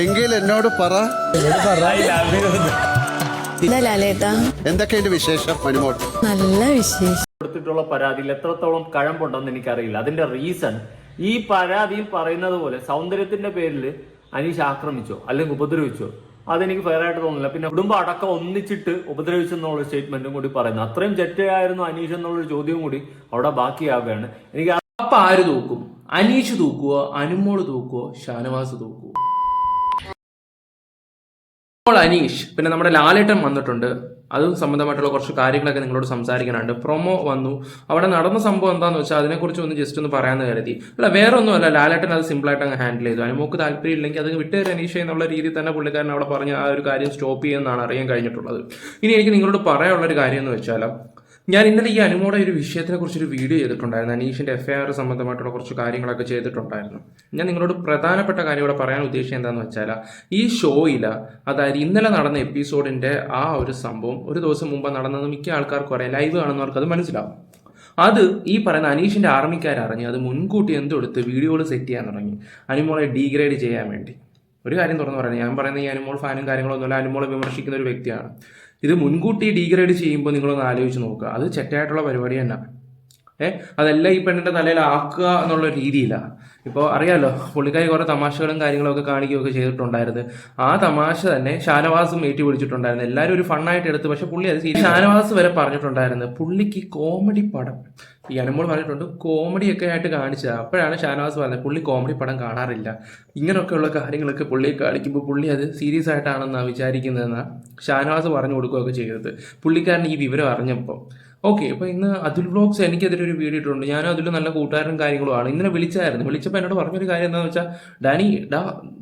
എങ്കിൽ എന്നോട് പറ. ലാലേട്ടാ. എന്തൊക്കെയുണ്ട് വിശേഷം മനുമോൾ? നല്ല വിശേഷം. കൊടുത്തിട്ടുള്ള പരാതിയിൽ എത്രത്തോളം കഴമ്പുണ്ടെന്ന് എനിക്കറിയില്ല. അതിന്റെ റീസൺ ഈ പരാതിയിൽ പറയുന്നത് പോലെ സൗന്ദര്യത്തിന്റെ പേരിൽ അനീഷ് ആക്രമിച്ചോ അല്ലെങ്കിൽ ഉപദ്രവിച്ചോ അതെനിക്ക് ഫെയർ ആയിട്ട് തോന്നുന്നില്ല. പിന്നെ കുടുംബം അടക്കം ഒന്നിച്ചിട്ട് ഉപദ്രവിച്ചെന്നുള്ള സ്റ്റേറ്റ്മെന്റും കൂടി പറയുന്നു. അത്രയും ചെറ്റയായിരുന്നു അനീഷ് എന്നുള്ളൊരു ചോദ്യവും കൂടി അവിടെ ബാക്കിയാവുകയാണ്. എനിക്ക് അപ്പൊ ആര് തൂക്കും? അനീഷ് തൂക്കുവോ അനുമോൾ തൂക്കുവോ ഷാനവാസ് തൂക്കുവോ? ഇപ്പോൾ അനീഷ് പിന്നെ നമ്മുടെ ലാലേട്ടൻ വന്നിട്ടുണ്ട്. അതും സംബന്ധമായിട്ടുള്ള കുറച്ച് കാര്യങ്ങളൊക്കെ നിങ്ങളോട് സംസാരിക്കാനുണ്ട്. പ്രൊമോ വന്നു. അവിടെ നടന്ന സംഭവം എന്താണെന്ന് വെച്ചാൽ അതിനെക്കുറിച്ച് ഒന്ന് ജസ്റ്റ് ഒന്ന് പറയാമെന്ന് കരുതി. അല്ല വേറെ ഒന്നുമല്ല ലാലേട്ടൻ അത് സിമ്പിളായിട്ട് അങ്ങ് ഹാൻഡിൽ ചെയ്തു. അനുമോക്ക് താല്പര്യം ഇല്ലെങ്കിൽ അത് വിട്ടുതരാൻ അനീഷ എന്നുള്ള രീതിയിൽ തന്നെ പുള്ളിക്കാരൻ അവിടെ പറഞ്ഞ ആ ഒരു കാര്യം സ്റ്റോപ്പ് ചെയ്യുമെന്നാണ് അറിയാൻ കഴിഞ്ഞിട്ടുള്ളത്. ഇനി എനിക്ക് നിങ്ങളോട് പറയാനുള്ള ഒരു കാര്യം എന്ന് വെച്ചാൽ ഞാൻ ഇന്നലെ ഈ അനുമോടെ ഒരു വിഷയത്തിനെ കുറിച്ചൊരു വീഡിയോ ചെയ്തിട്ടുണ്ടായിരുന്നു. അനീഷിന്റെ എഫ് ഐ ആർ സംബന്ധമായിട്ടുള്ള കുറച്ച് കാര്യങ്ങളൊക്കെ ചെയ്തിട്ടുണ്ടായിരുന്നു. ഞാൻ നിങ്ങളോട് പ്രധാനപ്പെട്ട കാര്യം ഇവിടെ പറയാൻ ഉദ്ദേശിച്ചത് എന്താണെന്ന് വെച്ചാൽ ഈ ഷോയിൽ അതായത് ഇന്നലെ നടന്ന എപ്പിസോഡിന്റെ ആ ഒരു സംഭവം ഒരു ദിവസം മുമ്പ് നടന്നത് മിക്ക ആൾക്കാർക്കും അറിയാം. ലൈവ് കാണുന്നവർക്ക് അത് മനസ്സിലാവും. അത് ഈ പറയുന്ന അനീഷിന്റെ ആർമിക്കാർ അറിഞ്ഞ് അത് മുൻകൂട്ടി എന്തെടുത്ത് വീഡിയോകൾ സെറ്റ് ചെയ്യാൻ തുടങ്ങി. അനുമോളെ ഡീഗ്രേഡ് ചെയ്യാൻ വേണ്ടി. ഒരു കാര്യം തുറന്നു പറയുന്നത് ഞാൻ പറയുന്ന ഈ അനുമോൾ ഫാനും കാര്യങ്ങളൊന്നുമില്ല. അനുമോളെ വിമർശിക്കുന്ന ഒരു വ്യക്തിയാണ്. ഇത് മുൻകൂട്ടി ഡീഗ്രേഡ് ചെയ്യുമ്പോൾ നിങ്ങളൊന്ന് ആലോചിച്ച് നോക്കുക. അത് ചെറ്റായിട്ടുള്ള പരിപാടി തന്നെ. ഏഹ് അതെല്ലാം ഈ പെണ്ണിന്റെ തലയിൽ ആക്കുക എന്നുള്ള രീതിയിലാണ് ഇപ്പോൾ അറിയാലോ പുള്ളിക്കാരി കുറേ തമാശകളും കാര്യങ്ങളൊക്കെ കാണിക്കുകയൊക്കെ ചെയ്തിട്ടുണ്ടായിരുന്നു. ആ തമാശ തന്നെ ഷാനവാസും ഏറ്റി വിളിച്ചിട്ടുണ്ടായിരുന്നു എല്ലാവരും ഒരു ഫണ്ണായിട്ട് എടുത്ത് പക്ഷെ പുള്ളി അത് ഷാനവാസ് വരെ പറഞ്ഞിട്ടുണ്ടായിരുന്നു. പുള്ളിക്ക് കോമഡി പടം. ഈ അനുമോൾ പറഞ്ഞിട്ടുണ്ട് കോമഡി ഒക്കെ ആയിട്ട് കാണിച്ചത്. അപ്പോഴാണ് ഷാനവാസ് പറഞ്ഞത് പുള്ളി കോമഡി പടം കാണാറില്ല. ഇങ്ങനെയൊക്കെയുള്ള കാര്യങ്ങളൊക്കെ പുള്ളിയെ കാണിക്കുമ്പോൾ പുള്ളി അത് സീരിയസ് ആയിട്ടാണെന്നാണ് വിചാരിക്കുന്നതെന്നാണ് ഷാനവാസ് പറഞ്ഞു കൊടുക്കുകയൊക്കെ ചെയ്തത്. പുള്ളിക്കാരൻ ഈ വിവരം അറിഞ്ഞപ്പോൾ ഓക്കെ അപ്പോൾ ഇന്ന് അതുൽ വ്ളോഗ്സ് എനിക്കെതിരെ ഒരു വീഡിയോ ഇട്ടിട്ടുണ്ട്. ഞാൻ അതിൽ നല്ല കൂട്ടുകാരനും കാര്യങ്ങളുമാണ് ഇന്നലെ വിളിച്ചായിരുന്നു. വിളിച്ചപ്പോൾ എന്നോട് പറഞ്ഞൊരു കാര്യം എന്താണെന്ന് വെച്ചാൽ ഡാനി ഡാ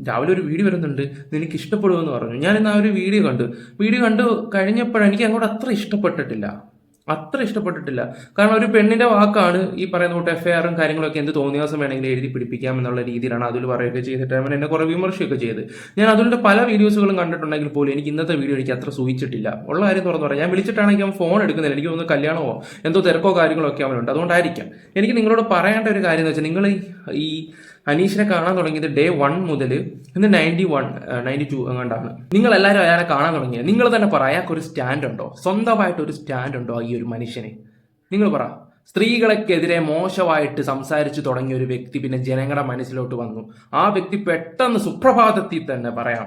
രാവിലെ ഒരു വീഡിയോ വരുന്നുണ്ട്. നിനക്ക് ഇഷ്ടപ്പെടുമെന്ന് പറഞ്ഞു. ഞാൻ ഇന്ന് ആ ഒരു വീഡിയോ കണ്ടു. വീഡിയോ കണ്ടു കഴിഞ്ഞപ്പോഴെനിക്ക് അങ്ങോട്ട് അത്ര ഇഷ്ടപ്പെട്ടിട്ടില്ല. അത്ര ഇഷ്ടപ്പെട്ടിട്ടില്ല. കാരണം ഒരു പെണ്ണിന്റെ വാക്കാണ് ഈ പറയുന്ന കൂട്ട് എഫ് ഐ ആറും കാര്യങ്ങളൊക്കെ എന്ത് തോന്നിയാസം വേണമെങ്കിലും എഴുതി പിടിപ്പിക്കാം എന്നുള്ള രീതിയിലാണ് അതിൽ പറയുകയൊക്കെ ചെയ്തിട്ട്. അവൻ എന്നെ കുറെ വിമർശിക്കുകയൊക്കെ ചെയ്ത്. ഞാൻ അതിന്റെ പല വീഡിയോസുകളും കണ്ടിട്ടുണ്ടെങ്കിൽ പോലും എനിക്ക് ഇന്നത്തെ വീഡിയോ എനിക്ക് അത്ര സൂചിച്ചിട്ടില്ല. ഉള്ള കാര്യം തുറന്നു പറയാം. ഞാൻ വിളിച്ചിട്ടാണെങ്കിൽ അവൻ ഫോൺ എടുക്കുന്നില്ല. എനിക്ക് തോന്നുന്നു കല്യാണമോ എന്തോ തിരക്കോ കാര്യങ്ങളോ ഒക്കെ അവനുണ്ട്. അതുകൊണ്ടായിരിക്കാം. എനിക്ക് നിങ്ങളോട് പറയേണ്ട ഒരു കാര്യം എന്ന് വെച്ചാൽ നിങ്ങൾ ഈ അനീഷിനെ കാണാൻ തുടങ്ങിയത് ഡേ വൺ മുതൽ ഇന്ന് നയന്റി വൺ നയന്റി ടു എങ്ങാണ്ടാണ്. നിങ്ങൾ എല്ലാവരും അയാളെ കാണാൻ തുടങ്ങിയത് നിങ്ങൾ തന്നെ പറ അയാൾക്ക് ഒരു സ്റ്റാൻഡ് ഉണ്ടോ? സ്വന്തമായിട്ട് ഒരു സ്റ്റാൻഡ് ഉണ്ടോ ഈ ഒരു മനുഷ്യനെ? നിങ്ങൾ പറ. സ്ത്രീകൾക്കെതിരെ മോശമായിട്ട് സംസാരിച്ചു തുടങ്ങിയ ഒരു വ്യക്തി പിന്നെ ജനങ്ങളുടെ മനസ്സിലോട്ട് വന്നു. ആ വ്യക്തി പെട്ടെന്ന് സുപ്രഭാതത്തിൽ തന്നെ പറയാം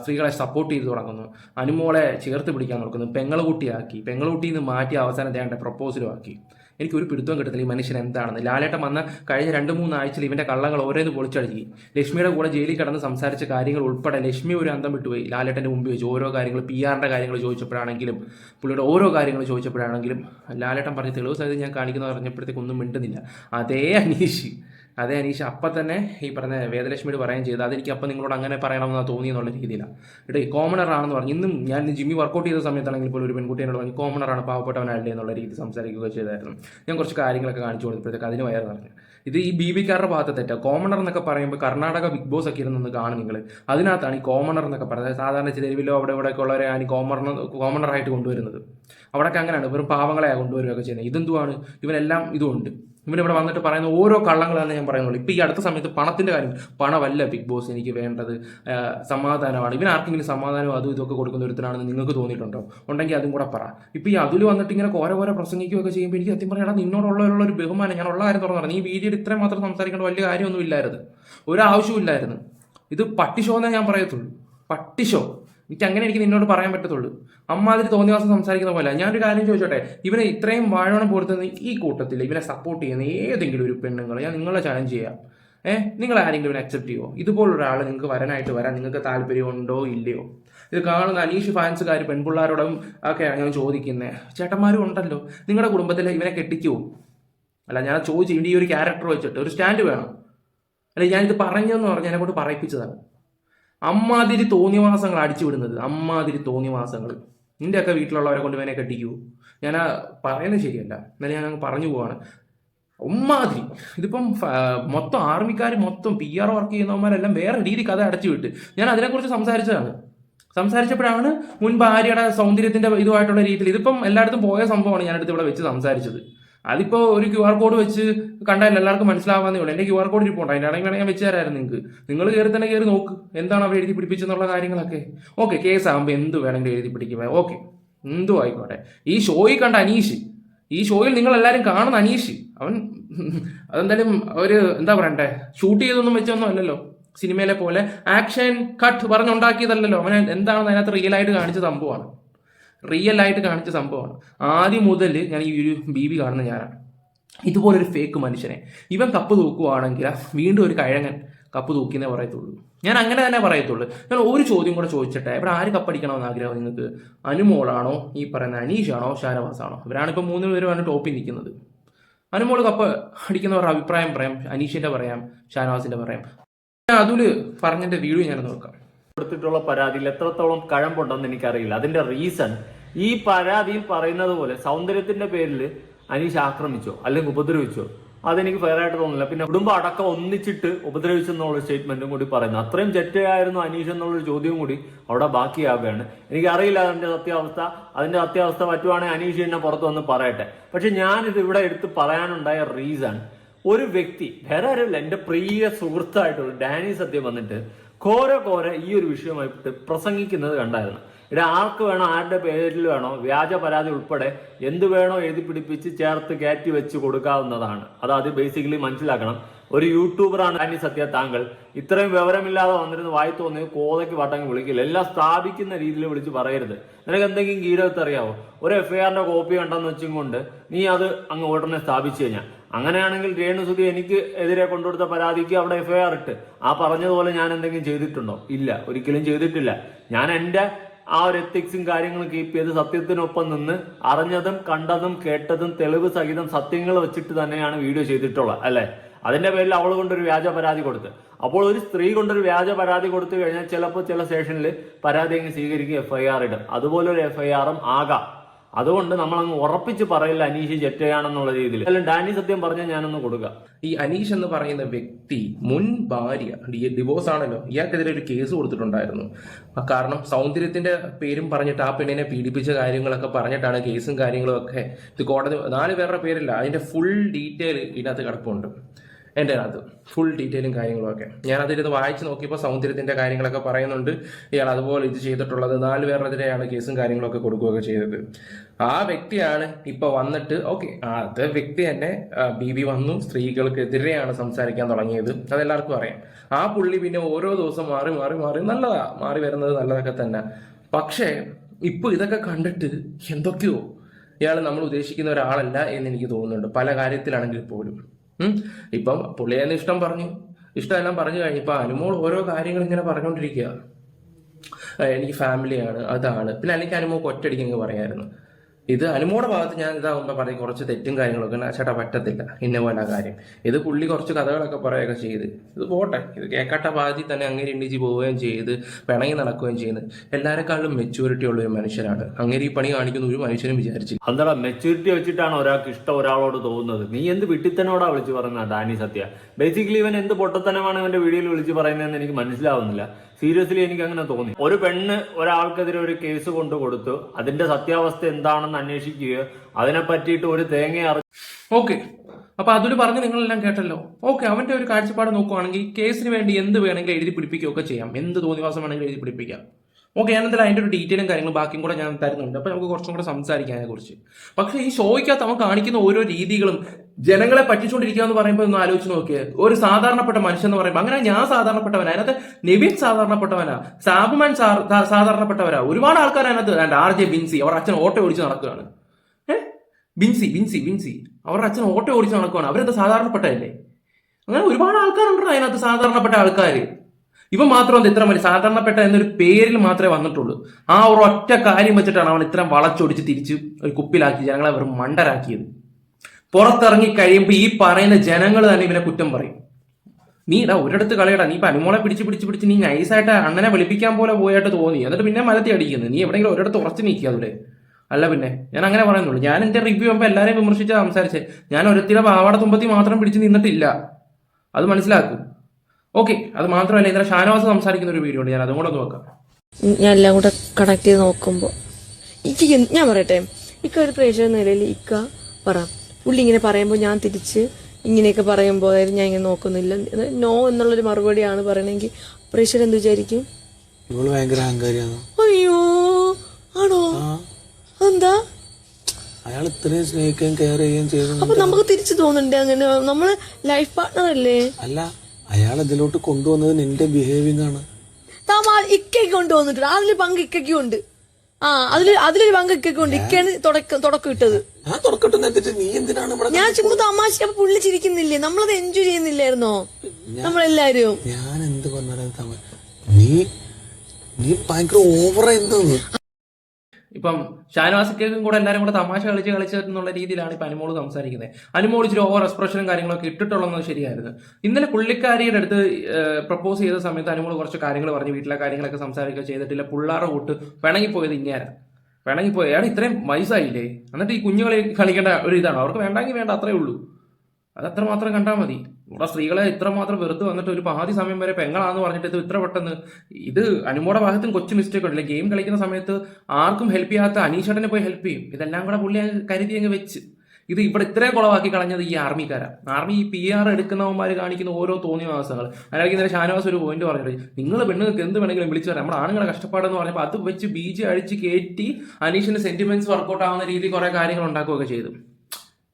സ്ത്രീകളെ സപ്പോർട്ട് ചെയ്ത് തുടങ്ങുന്നു. അനുമോളെ ചേർത്ത് പിടിക്കാൻ നോക്കുന്നു. പെങ്ങളുകുട്ടിയാക്കി പെങ്ങളുകുട്ടിയിൽ നിന്ന് മാറ്റി അവസാനം ദേണ്ട പ്രപ്പോസലും ആക്കി. എനിക്ക് ഒരു പിടുത്തം കിട്ടുന്നില്ല ഈ മനുഷ്യൻ എന്താണെന്ന്. ലാലേട്ടൻ വന്ന കഴിഞ്ഞ രണ്ട് മൂന്ന് ആഴ്ചയിൽ ഇവന്റെ കള്ളങ്ങൾ ഓരോന്ന് പൊളിച്ചടുക്കി. ലക്ഷ്മിയുടെ കൂടെ ജയിലിൽ കിടന്ന് സംസാരിച്ച കാര്യങ്ങൾ ഉൾപ്പെടെ ലക്ഷ്മി ഒരു അന്തം വിട്ടുപോയി. ലാലേട്ടന്റെ മുമ്പ് ചോദിച്ചു ഓരോ കാര്യങ്ങൾ പി ആറിന്റെ കാര്യങ്ങൾ ചോദിച്ചപ്പോഴാണെങ്കിലും പുള്ളിയുടെ ഓരോ കാര്യങ്ങൾ ചോദിച്ചപ്പോഴാണെങ്കിലും ലാലേട്ടൻ പറഞ്ഞ തെളിവ് സഹിതം ഞാൻ കാണിക്കുന്നത് പറഞ്ഞപ്പോഴത്തേക്കൊന്നും മിണ്ടുന്നില്ല. അതേ അനീഷ്. അതേ അനീഷ് അപ്പം തന്നെ ഈ പറഞ്ഞ വേദലക്ഷ്മിയോട് പറയുകയും ചെയ്തു. അതെനിക്ക് അപ്പം നിങ്ങളോട് അങ്ങനെ പറയണമെന്നാണ് തോന്നി എന്നുള്ള രീതിയിലാണ് ഇവിടെ കോമണർ ആണെന്ന് പറഞ്ഞു. ഇന്നും ഞാൻ ജിമ്മി വർക്കൗട്ട് ചെയ്ത സമയത്താണെങ്കിൽ പോലും ഒരു പെൺകുട്ടിയോട് പറഞ്ഞു പറഞ്ഞു കോമണറാണ് പാവപ്പെട്ടവനല്ലേ എന്നുള്ള രീതി സംസാരിക്കുക ചെയ്തായിരുന്നു. ഞാൻ കുറച്ച് കാര്യങ്ങളൊക്കെ കാണിച്ചു കൊടുത്തപ്പോഴത്തേക്ക് അതിന് വയറ് പറഞ്ഞു ഇത് ഈ ബി ബിക്കാരുടെ ഭാഗത്ത് തെറ്റാ. കോമണർ എന്നൊക്കെ പറയുമ്പോൾ കർണാടക ബിഗ് ബോസ് ഒക്കെ ഇരുന്നൊന്ന് കാണും നിങ്ങൾ അതിനകത്താണ് ഈ കോമണർ എന്നൊക്കെ പറയുന്നത്. സാധാരണ തെരുവിലോ അവിടെ ഇവിടെ ഒക്കെ ഉള്ളവരെയാണ് ഈ കോമണർ കോമണറായിട്ട് കൊണ്ടുവരുന്നത്. അവിടെയൊക്കെ അങ്ങനെയാണ്. വെറും പാവങ്ങളെയാണ് കൊണ്ടുവരികയൊക്കെ ചെയ്യുന്നത്. ഇതെന്തുവാണ്? ഇവനെല്ലാം ഇതുമുണ്ട് ഇവനിവിടെ വന്നിട്ട് പറയുന്ന ഓരോ കള്ളങ്ങളാണ് ഞാൻ പറയുന്നുള്ളൂ ഇപ്പോൾ ഈ അടുത്ത സമയത്ത് പണത്തിന്റെ കാര്യം. പണമല്ല ബിഗ് ബോസ് എനിക്ക് വേണ്ടത്. സമാധാനമാണ്. ഇവൻ ആർക്കെങ്കിലും സമാധാനം അതും ഇതൊക്കെ കൊടുക്കുന്ന ഒരുത്തരാണെന്ന് നിങ്ങൾക്ക് തോന്നിയിട്ടുണ്ടോ? ഉണ്ടെങ്കിൽ അതും കൂടെ പറ. ഇപ്പം ഈ അതിൽ വന്നിട്ട് ഇങ്ങനെ ഓരോ ഓരോ പ്രസംഗിക്കുകയൊക്കെ ചെയ്യുമ്പോൾ എനിക്ക് സത്യം പറയാം നിന്നോടുള്ള ഒരു ബഹുമാനം ഞാൻ ഉള്ള കാര്യം തുറന്നു പറഞ്ഞു ഈ വീഡിയോയിൽ ഇത്രയും മാത്രം സംസാരിക്കേണ്ട വലിയ കാര്യമൊന്നും ഇല്ലായിരുന്നു. ഒരാവശ്യമില്ലായിരുന്നു ഇത് പട്ടിഷോ എന്നേ ഞാൻ പറയത്തുള്ളൂ. പട്ടിഷോ എനിക്ക് അങ്ങനെ എനിക്ക് നിന്നോട് പറയാൻ പറ്റത്തുള്ളൂ. അമ്മാതിരി തോന്നിവാസം സംസാരിക്കുന്ന പോലെ ഞാനൊരു കാര്യം ചോദിച്ചോട്ടെ? ഇവനെ ഇത്രയും വാഴണം പൊരുത്തുന്ന ഈ കൂട്ടത്തിൽ ഇവനെ സപ്പോർട്ട് ചെയ്യുന്ന ഏതെങ്കിലും ഒരു പെണ്ണുങ്ങൾ ഞാൻ നിങ്ങളെ ചാലഞ്ച് ചെയ്യാം. ഏഹ് നിങ്ങൾ ആരെങ്കിലും ഇവനെ അക്സെപ്റ്റ് ചെയ്യുമോ ഇതുപോലുള്ള ഒരാൾ നിങ്ങൾക്ക് വരാനായിട്ട് വരാൻ നിങ്ങൾക്ക് താല്പര്യമുണ്ടോ ഇല്ലയോ? ഇത് കാണുന്ന അനീഷ് ഫാൻസുകാർ പെൺപിള്ളാരോടും ഒക്കെയാണ് ഞാൻ ചോദിക്കുന്നത് ചേട്ടന്മാരും ഉണ്ടല്ലോ. നിങ്ങളുടെ കുടുംബത്തിൽ ഇവനെ കെട്ടിക്കുമോ അല്ല ഞാൻ ചോദിച്ചു ഈ ഒരു ക്യാരക്ടർ വെച്ചിട്ട് ഒരു സ്റ്റാൻഡ് വേണം. അല്ല ഞാനിത് പറഞ്ഞതെന്ന് പറഞ്ഞ് എന്നെ കൊണ്ട് പറയിപ്പിച്ചതാണ്. അമ്മാതിരി തോന്നിവാസങ്ങൾ അടിച്ചു വിടുന്നത് അമ്മാതിരി തോന്നിവാസങ്ങൾ നിന്റെയൊക്കെ വീട്ടിലുള്ളവരെ കൊണ്ട് വേനെ കെട്ടിക്കൂ. ഞാൻ പറയുന്നത് ശരിയല്ല. എന്നാലും ഞാൻ അങ്ങ് പറഞ്ഞു പോവാണ്. ഉമ്മാതിരി. ഇതിപ്പം മൊത്തം ആർമിക്കാർ മൊത്തം പി ആർ വർക്ക് ചെയ്യുന്നവന്മാരെല്ലാം വേറെ രീതി കഥ അടച്ചു വിട്ട് ഞാൻ അതിനെക്കുറിച്ച് സംസാരിച്ചതാണ്. സംസാരിച്ചപ്പോഴാണ് മുൻപ് ഭാര്യയുടെ സൗന്ദര്യത്തിന്റെ ഇതുമായിട്ടുള്ള രീതിയിൽ ഇതിപ്പം എല്ലായിടത്തും പോയ സംഭവമാണ് ഞാനെടുത്ത് ഇവിടെ വെച്ച് സംസാരിച്ചത്. അതിപ്പോ ഒരു ക്യു ആർ കോഡ് വെച്ച് കണ്ടാൽ എല്ലാവർക്കും മനസ്സിലാവാന്നേ ഉള്ളൂ. എന്റെ ക്യു ആർ കോഡ് ഇരിപ്പുണ്ട് അതിന്റെ ആണെങ്കിൽ ഞാൻ വെച്ച് നിങ്ങൾക്ക്. നിങ്ങൾ കയറി തന്നെ കയറി നോക്ക്. എന്താണ് അവർ എഴുതി പിടിപ്പിച്ചെന്നുള്ള കാര്യങ്ങളൊക്കെ? ഓക്കെ കേസ് ആകുമ്പോൾ എന്ത് വേണമെങ്കിലും എഴുതി പിടിക്കുക ഓക്കെ എന്തു ആയിക്കോട്ടെ. ഈ ഷോയിൽ കണ്ട അനീഷ് ഈ ഷോയിൽ നിങ്ങൾ എല്ലാവരും കാണുന്ന അനീഷ് അവൻ അതെന്തായാലും ഒരു എന്താ പറയണ്ടേ? ഷൂട്ട് ചെയ്തൊന്നും വെച്ചൊന്നും അല്ലല്ലോ. സിനിമയിലെ പോലെ ആക്ഷൻ കട്ട് പറഞ്ഞുണ്ടാക്കിയതല്ലല്ലോ. അവൻ എന്താണെന്ന് അതിനകത്ത് റിയൽ ആയിട്ട് കാണിച്ച സംഭവമാണ് റിയൽ ആയിട്ട് കാണിച്ച സംഭവമാണ്. ആദ്യം മുതൽ ഞാൻ ഈ ഒരു ബി ബി കാണുന്ന ഞാനാണ്. ഇതുപോലൊരു ഫേക്ക് മനുഷ്യനെ. ഇവൻ കപ്പ് തൂക്കുവാണെങ്കിൽ വീണ്ടും ഒരു കഴങ്ങൻ കപ്പ് തൂക്കിയെന്നേ പറയത്തുള്ളൂ. ഞാൻ അങ്ങനെ തന്നെ പറയത്തുള്ളൂ. ഞാൻ ഒരു ചോദ്യം കൂടെ ചോദിച്ചിട്ടെ ഇവിടെ ആര് കപ്പടിക്കണമെന്ന് ആഗ്രഹം നിങ്ങൾക്ക്? അനുമോളാണോ ഈ പറയുന്ന അനീഷാണോ? ഷാനവാസാണോ? ഇവരാണ് ഇപ്പോൾ മൂന്ന് പേരുമാണ് ടോപ്പിൽ നിൽക്കുന്നത്. അനുമോൾ കപ്പ് അടിക്കുന്നവരുടെ അഭിപ്രായം പറയാം അനീഷിന്റെ പറയാം ഷാനവാസിന്റെ പറയാം. ഞാൻ അതിൽ പറഞ്ഞിട്ട് വീഡിയോ ഞാൻ നോക്കാം കൊടുത്തിട്ടുള്ള പരാതിയിൽ എത്രത്തോളം കഴമ്പുണ്ടെന്ന് എനിക്കറിയില്ല. അതിന്റെ റീസൺ ഈ പരാതിയിൽ പറയുന്നത് പോലെ സൗന്ദര്യത്തിന്റെ പേരിൽ അനീഷ് ആക്രമിച്ചോ അല്ലെങ്കിൽ ഉപദ്രവിച്ചോ അതെനിക്ക് ഫെയർ ആയിട്ട് തോന്നുന്നില്ല. പിന്നെ കുടുംബം അടക്കം ഒന്നിച്ചിട്ട് ഉപദ്രവിച്ചെന്നുള്ള സ്റ്റേറ്റ്മെന്റും കൂടി പറയുന്നു. അത്രയും തെറ്റായിരുന്നു അനീഷ് എന്നുള്ളൊരു ചോദ്യവും കൂടി അവിടെ ബാക്കിയാവുകയാണ്. എനിക്കറിയില്ല അതിന്റെ സത്യാവസ്ഥ. അതിന്റെ സത്യാവസ്ഥ പറ്റുവാണെങ്കിൽ അനീഷ് എന്നെ പുറത്ത് വന്ന് പറയട്ടെ. പക്ഷെ ഞാനിത് ഇവിടെ എടുത്ത് പറയാനുണ്ടായ റീസൺ ഒരു വ്യക്തി വേറെ ആരുമില്ല എന്റെ പ്രിയ സുഹൃത്തായിട്ടുള്ള ഡാനി സത്യം വന്നിട്ട് കോര കോര ഈ ഒരു വിഷയമായിട്ട് പ്രസംഗിക്കുന്നത് കണ്ടായിരുന്നു. ഇവിടെ ആർക്ക് വേണോ ആരുടെ പേരിൽ വേണോ വ്യാജ പരാതി ഉൾപ്പെടെ എന്ത് വേണോ എഴുതി പിടിപ്പിച്ച് ചേർത്ത് കയറ്റി വെച്ച് കൊടുക്കാവുന്നതാണ്. അത് അത് ബേസിക്കലി മനസ്സിലാക്കണം. ഒരു യൂട്യൂബറാണ് അനി സത്യ താങ്കൾ. ഇത്രയും വിവരമില്ലാതെ വന്നിരുന്ന് വായി തോന്നി കോതയ്ക്ക് വട്ടങ്ങി വിളിക്കില്ല. എല്ലാം സ്ഥാപിക്കുന്ന രീതിയിൽ വിളിച്ച് പറയരുത്. നിനക്ക് എന്തെങ്കിലും ഗീരവത്ത് അറിയാവോ? ഒരു എഫ്ഐആറിന്റെ കോപ്പി കണ്ടെന്ന് വെച്ചും കൊണ്ട് നീ അത് അങ്ങ് ഉടനെ സ്ഥാപിച്ചു കഴിഞ്ഞാൽ അങ്ങനെയാണെങ്കിൽ രേണുസുതി എനിക്ക് എതിരെ കൊണ്ടുകൊടുത്ത പരാതിക്ക് അവിടെ എഫ്ഐആർ ഇട്ട്. ആ പറഞ്ഞതുപോലെ ഞാൻ എന്തെങ്കിലും ചെയ്തിട്ടുണ്ടോ? ഇല്ല. ഒരിക്കലും ചെയ്തിട്ടില്ല. ഞാൻ എന്റെ ആ ഒരു എത്തിക്സും കാര്യങ്ങളും കീപ്പ് ചെയ്ത് സത്യത്തിനൊപ്പം നിന്ന് അറിഞ്ഞതും കണ്ടതും കേട്ടതും തെളിവ് സഹിതം സത്യങ്ങൾ വെച്ചിട്ട് തന്നെയാണ് വീഡിയോ ചെയ്തിട്ടുള്ളത് അല്ലെ? അതിന്റെ പേരിൽ അവൾ കൊണ്ടൊരു വ്യാജ പരാതി കൊടുത്ത്. അപ്പോൾ ഒരു സ്ത്രീ കൊണ്ടൊരു വ്യാജ പരാതി കൊടുത്തു കഴിഞ്ഞാൽ ചിലപ്പോൾ ചില സ്റ്റേഷനിൽ പരാതി അങ്ങ് സ്വീകരിക്കും എഫ്ഐആർ ഇടും. അതുപോലെ ഒരു എഫ്ഐആറും ആകാം. അതുകൊണ്ട് നമ്മൾ അങ്ങ് ഉറപ്പിച്ച് പറയില്ല അനീഷ് ജെറ്റയാണെന്നുള്ള രീതിയിൽ. അല്ലെങ്കിൽ ഡാനി സത്യം പറഞ്ഞാൽ ഞാനൊന്ന് കൊടുക്കുക ഈ അനീഷ് എന്ന് പറയുന്ന വ്യക്തി മുൻ ഭാര്യ ഡിവോഴ്സ് ആണല്ലോ ഇയാൾക്കെതിരെ ഒരു കേസ് കൊടുത്തിട്ടുണ്ടായിരുന്നു. കാരണം സൗന്ദര്യത്തിന്റെ പേരും പറഞ്ഞിട്ട് ആ പെണ്ണിനെ പീഡിപ്പിച്ച കാര്യങ്ങളൊക്കെ പറഞ്ഞിട്ടാണ് കേസും കാര്യങ്ങളും ഒക്കെ ഇത് കോടതി നാല് പേരുടെ പേരില്ല അതിന്റെ ഫുൾ ഡീറ്റെയിൽ ഇതിനകത്ത് കിടപ്പുണ്ട്. എന്റെ അത് ഫുൾ ഡീറ്റെയിലും കാര്യങ്ങളൊക്കെ ഞാൻ അതിരുന്ന് വായിച്ച് നോക്കിയപ്പോൾ സൗന്ദര്യത്തിന്റെ കാര്യങ്ങളൊക്കെ പറയുന്നുണ്ട്. ഇയാൾ അതുപോലെ ഇത് ചെയ്തിട്ടുള്ളത് നാല് പേരുടെതിരെയാണ് കേസും കാര്യങ്ങളൊക്കെ കൊടുക്കുകയൊക്കെ ചെയ്തത്. ആ വ്യക്തിയാണ് ഇപ്പൊ വന്നിട്ട് ഓക്കെ അത് വ്യക്തി തന്നെ ബി ബി വന്നു. സ്ത്രീകൾക്കെതിരെയാണ് സംസാരിക്കാൻ തുടങ്ങിയത്. അതെല്ലാവർക്കും അറിയാം. ആ പുള്ളി പിന്നെ ഓരോ ദിവസം മാറി മാറി മാറി നല്ലതാ. മാറി വരുന്നത് നല്ലതൊക്കെ തന്നെ. പക്ഷേ ഇപ്പൊ ഇതൊക്കെ കണ്ടിട്ട് എന്തൊക്കെയോ ഇയാൾ നമ്മൾ ഉദ്ദേശിക്കുന്ന ഒരാളല്ല എന്ന് എനിക്ക് തോന്നുന്നുണ്ട്. പല കാര്യത്തിലാണെങ്കിൽ പോലും. ഇപ്പം പുള്ളിയെന്ന് ഇഷ്ടം പറഞ്ഞു. ഇഷ്ടമെല്ലാം പറഞ്ഞു കഴിഞ്ഞപ്പോൾ അനുമോൾ ഓരോ കാര്യങ്ങൾ ഇങ്ങനെ പറഞ്ഞുകൊണ്ടിരിക്കുക എനിക്ക് ഫാമിലിയാണ് അതാണ്. പിന്നെ അല്ലെങ്കിൽ അനുമോക്ക് ഒറ്റയടിക്ക് അങ്ങ് പറയായിരുന്നു. ഇത് അനുമോടെ ഭാഗത്ത് ഞാൻ ഇതാകുമ്പോൾ പറയും കുറച്ച് തെറ്റും കാര്യങ്ങളൊക്കെ. ചേട്ടാ പറ്റത്തില്ല. ഇന്ന പോലെ കാര്യം. ഇത് പുള്ളി കുറച്ച് കഥകളൊക്കെ പറയുകയൊക്കെ ചെയ്ത്. ഇത് പോട്ടെ. ഇത് കേക്കാട്ട ഭാഗത്തിൽ തന്നെ അങ്ങനെ ഇണ്ടിച്ച് പോവുകയും ചെയ്ത് പിണങ്ങി നടക്കുകയും ചെയ്യുന്നത് എല്ലാരെക്കാളും മെച്യൂരിറ്റി ഉള്ള ഒരു മനുഷ്യനാണ്. അങ്ങനെ ഈ പണി കാണിക്കുന്ന ഒരു മനുഷ്യനും വിചാരിച്ചു അതാ മെച്യൂരിറ്റി വെച്ചിട്ടാണ് ഒരാൾക്ക് ഇഷ്ടം ഒരാളോട് തോന്നുന്നത്. നീ എന്ത് വിട്ടിത്തനോടാ വിളിച്ചു പറഞ്ഞ ഡാനി സത്യ? ബേസിക്കലി ഇവൻ എന്ത് പൊട്ടത്തനമാണ് ഇവന്റെ വീഡിയോയിൽ വിളിച്ച് പറയുന്നതെന്ന് എനിക്ക് മനസ്സിലാവുന്നില്ല. സീരിയസ്ലി എനിക്ക് അങ്ങനെ തോന്നി. ഒരു പെണ്ണ് ഒരാൾക്കെതിരെ ഒരു കേസ് കൊണ്ടു കൊടുത്തു അതിന്റെ സത്യാവസ്ഥ എന്താണെന്ന് അന്വേഷിക്കുകയോ അതിനെ പറ്റിയിട്ട് ഒരു തേങ്ങ അറി ഓക്കെ അപ്പൊ അതിൽ പറഞ്ഞ് നിങ്ങളെല്ലാം കേട്ടല്ലോ. ഓക്കെ അവന്റെ ഒരു കാഴ്ചപ്പാട് നോക്കുവാണെങ്കിൽ കേസിന് വേണ്ടി എന്ത് വേണമെങ്കിലും എഴുതി പിടിപ്പിക്കുകയൊക്കെ ചെയ്യാം. എന്ത് തോന്നിവാസം വേണമെങ്കിലും എഴുതി പിടിപ്പിക്കാം. ഓക്കെ ഞാൻ എന്തായാലും അതിന്റെ ഒരു ഡീറ്റെയിലും കാര്യങ്ങളും ബാക്കിയും കൂടെ ഞാൻ തരുന്നുണ്ട്. അപ്പൊ നമുക്ക് കുറച്ചും കൂടെ സംസാരിക്കാം അതിനെ കുറിച്ച് പക്ഷേ ഈ ഷോയ്ക്കകത്ത് അവൻ കാണിക്കുന്ന ഓരോ രീതികളും ജനങ്ങളെ പറ്റിച്ചുകൊണ്ടിരിക്കുക എന്ന് പറയുമ്പോൾ ഒന്ന് ആലോചിച്ച് നോക്കിയേ. ഒരു സാധാരണപ്പെട്ട മനുഷ്യൻ എന്ന് പറയുമ്പോൾ അങ്ങനെ ഞാൻ സാധാരണപ്പെട്ടവനാ. അതിനകത്ത് നിവിൻ സാധാരണപ്പെട്ടവനാ. സാബുമാൻ സാധാരണപ്പെട്ടവരാ. ഒരുപാട് ആൾക്കാർ അതിനകത്ത്. ആർ ജെ ബിൻസി അവർ അച്ഛൻ ഓട്ടോ ഓടിച്ച് നടക്കുകയാണ്. ബിൻസി ബിൻസി ബിൻസി. അവരുടെ അച്ഛൻ ഓട്ടോ ഓടിച്ച് നടക്കുകയാണ്. അവരത് സാധാരണപ്പെട്ടതല്ലേ? അങ്ങനെ ഒരുപാട് ആൾക്കാരുണ്ടോ അതിനകത്ത് സാധാരണപ്പെട്ട ആൾക്കാർ ഇവൻ മാത്രം എന്താ ഇത്ര മതി സാധാരണപ്പെട്ട എന്നൊരു പേരിൽ മാത്രമേ വന്നിട്ടുള്ളൂ. ആ ഒരു ഒറ്റ കാര്യം വെച്ചിട്ടാണ് അവൻ ഇത്രയും വളച്ചൊടിച്ച് തിരിച്ച് ഒരു കുപ്പിലാക്കി ജനങ്ങളെ വെറും മണ്ടരാക്കിയത്. പുറത്തിറങ്ങി കഴിയുമ്പോൾ ഈ പറയുന്ന ജനങ്ങൾ തന്നെ ഇവനെ കുറ്റം പറയും. നീ ഇടാ ഒരിടത്ത് കളയടാ. നീ ഇപ്പൊ അനുമോളെ പിടിച്ച് പിടിച്ച് പിടിച്ച് നീ നൈസായിട്ട് അണ്ണനെ വിളിപ്പിക്കാൻ പോലെ പോയായിട്ട് തോന്നി. എന്നിട്ട് പിന്നെ മലത്തി അടിക്കുന്നത് നീ എവിടെയെങ്കിലും ഒരിടത്ത് ഉറച്ചു നിൽക്കുക അവിടെ അല്ല പിന്നെ ഞാൻ അങ്ങനെ പറയുന്നുള്ളൂ. ഞാൻ എന്റെ റിവ്യൂ ആകുമ്പോൾ എല്ലാവരെയും വിമർശിച്ച് സംസാരിച്ചേ ഞാൻ ഒരുത്തിലെ പാവാട തുമ്പത്തി മാത്രം പിടിച്ച് നിന്നിട്ടില്ല. അത് മനസ്സിലാക്കും. ഓക്കെ അത് മാത്രമല്ല ഇന്നലെ ഷാനവാസ് സംസാരിക്കുന്ന ഒരു വീഡിയോ ഉണ്ട്. ഞാൻ അതും കൂടെ നോക്കാം. ഞാൻ എല്ലാം കൂടെ കണക്ട് ചെയ്ത് നോക്കുമ്പോ ഇക്ക് ഞാൻ പറയട്ടെ. ഇക്ക ഒരു പ്രേക്ഷക നിലയിൽ ഇക്ക പറ. പുള്ളി ഇങ്ങനെ പറയുമ്പോൾ ഞാൻ തിരിച്ച് ഇങ്ങനെയൊക്കെ പറയുമ്പോൾ അതായത് ഞാൻ ഇങ്ങനെ നോക്കുന്നില്ല. നോ എന്നുള്ളൊരു മറുപടിയാണ് പറയണമെങ്കിൽ പ്രേക്ഷകർ എന്ത് വിചാരിക്കും? അയ്യോ ആണോ? എന്താ അയാൾ ഇത്രയും സ്നേഹിക്കുകയും കെയർ ചെയ്യുകയും ചെയ്തു അപ്പൊ നമുക്ക് തിരിച്ചു തോന്നുന്നുണ്ട് അങ്ങനെ? നമ്മൾ ലൈഫ് പാർട്ട്ണർ അല്ലേ? അല്ല അയാൾ ഇതിലോട്ട് കൊണ്ടുവന്നത് നിന്റെ ബിഹേവിംഗ് ആണ്. ഇക്കയ്ക്ക് കൊണ്ടുവന്നിട്ടുണ്ട്. അതിൽ പങ്ക് ഇക്കയ്ക്കും ഉണ്ട്. ആ അതിൽ അതിലൊരു പങ്ക് ഇക്കയ്ക്കും ഉണ്ട് ഇക്കയാണ് തുടക്കം തുടക്കം ഇട്ടത്. ഞാൻ തുറക്കട്ടെ നീ എന്തിനാണ് ഞാൻ ചുമ്മാ തമാശ പുള്ളി ചിരിക്കുന്നില്ലേ? നമ്മളത് എൻജോയ് ചെയ്യുന്നില്ലായിരുന്നോ? നമ്മളെല്ലാരും. ഞാൻ എന്ത് പറഞ്ഞാലും തമാ- നീ നീ ഭയങ്കര ഓവർ എന്തെന്ന് ഇപ്പം ഷാനവാസിക്കും കൂടെ എല്ലാവരും കൂടെ തമാശ കളിച്ച് കളിച്ചെന്നുള്ള രീതിയിലാണ് ഇപ്പം അനുമോൾ സംസാരിക്കുന്നത്. അനുമോൾ ഇച്ചിരി ഓവർ എക്സ്പ്രഷനും കാര്യങ്ങളൊക്കെ ഇട്ടിട്ടുള്ളത് ശരിയായിരുന്നു. ഇന്നലെ പുള്ളിക്കാരിയുടെ അടുത്ത് പ്രപ്പോസ് ചെയ്ത സമയത്ത് അനുമോൾ കുറച്ച് കാര്യങ്ങൾ പറഞ്ഞു. വീട്ടിലെ കാര്യങ്ങളൊക്കെ സംസാരിക്കുക ചെയ്തിട്ടില്ല. പിള്ളേരുടെ കൂട്ട് പിണങ്ങിപ്പോയത് ഇങ്ങേരാ. പിണങ്ങിപ്പോയി അയാൾ ഇത്രയും വയസ്സായില്ലേ? എന്നിട്ട് ഈ കുഞ്ഞുകളെ കളിക്കേണ്ട ഒരു ഇതാണ്. അവർക്ക് വേണ്ടെങ്കിൽ വേണ്ട അത്രേ ഉള്ളൂ. അത് അത്ര മാത്രം കണ്ടാൽ മതി. ഇവിടെ സ്ത്രീകളെ ഇത്ര മാത്രം വെറുത്ത് വന്നിട്ട് ഒരു പാതി സമയം വരെ പെങ്ങളാന്ന് പറഞ്ഞിട്ട് ഇത് ഇത്ര പെട്ടെന്ന് ഇത് അനുമോടെ ഭാഗത്തും കൊച്ചു മിസ്റ്റേക്ക് ഉണ്ടല്ലേ? ഗെയിം കളിക്കുന്ന സമയത്ത് ആർക്കും ഹെൽപ്പ് ചെയ്യാത്ത അനീഷേട്ടനെ പോയി ഹെൽപ്പ് ചെയ്യും. ഇതെല്ലാം കൂടെ പുള്ളി കരുതി അങ്ങ് വെച്ച്. ഇത് ഇവിടെ ഇത്രയും കുളവാക്കി കളഞ്ഞത് ഈ ആർമിക്കാരാണ് ആർമി ഈ പി ആർ എടുക്കുന്നവന്മാർ കാണിക്കുന്ന ഓരോ തോന്നിയ മാസങ്ങൾ അതിനായിരിക്കും ഇന്നലെ ഷാനവാസ് ഒരു പോയിന്റ് പറഞ്ഞിട്ട് നിങ്ങൾ പെണ്ണുങ്ങൾക്ക് എന്ത് വേണമെങ്കിലും വിളിച്ചു വരാം. നമ്മുടെ ആണുങ്ങളെ കഷ്ടപ്പാടെന്ന് പറഞ്ഞപ്പോൾ അത് വെച്ച് ബീജ് അഴിച്ച് കയറ്റി അനീഷിന്റെ സെന്റിമെന്റ്സ് വർക്കൗട്ട് ആവുന്ന രീതിയിൽ കുറെ കാര്യങ്ങൾ ഉണ്ടാക്കുകയൊക്കെ ചെയ്തു.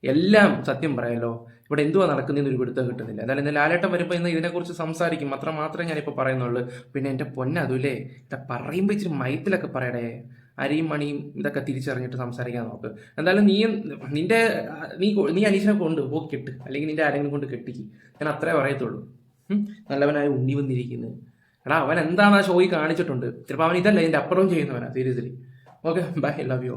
എല്ലാം സത്യം പറയാലോ ഇവിടെ എന്തുവാ നടക്കുന്നതെന്ന് ഒരു പിടുത്തം കിട്ടുന്നില്ല. എന്നാലും ഇന്ന് ലാലേട്ടം വരുമ്പോൾ ഇന്ന് ഇതിനെക്കുറിച്ച് സംസാരിക്കും. അത്ര മാത്രമേ ഞാനിപ്പോൾ പറയുന്നുള്ളൂ. പിന്നെ എന്റെ പൊന്നതുലേ ഇതാ പറയുമ്പോൾ ഇച്ചിരി മയത്തിലൊക്കെ പറയടേ. അരിയും മണിയും ഇതൊക്കെ തിരിച്ചറിഞ്ഞിട്ട് സംസാരിക്കാൻ നോക്ക്. എന്തായാലും നീ നിന്റെ നീ നീ അനീഷിനെ കൊണ്ട് പോ കെട്ട്. അല്ലെങ്കിൽ നിന്റെ ആരെങ്കിലും കൊണ്ട് കെട്ടിക്ക്. ഞാൻ അത്രേ പറയത്തുള്ളൂ? നല്ലവനായ ഉണ്ണി വന്നിരിക്കുന്നത് എടാ അവൻ എന്താണ് ആ ഷോയിൽ കാണിച്ചിട്ടുണ്ട്? ചിലപ്പോൾ അവൻ ഇതല്ല ഇതിന്റെ അപ്പുറവും ചെയ്യുന്നവനാ seriously. Okay bye love you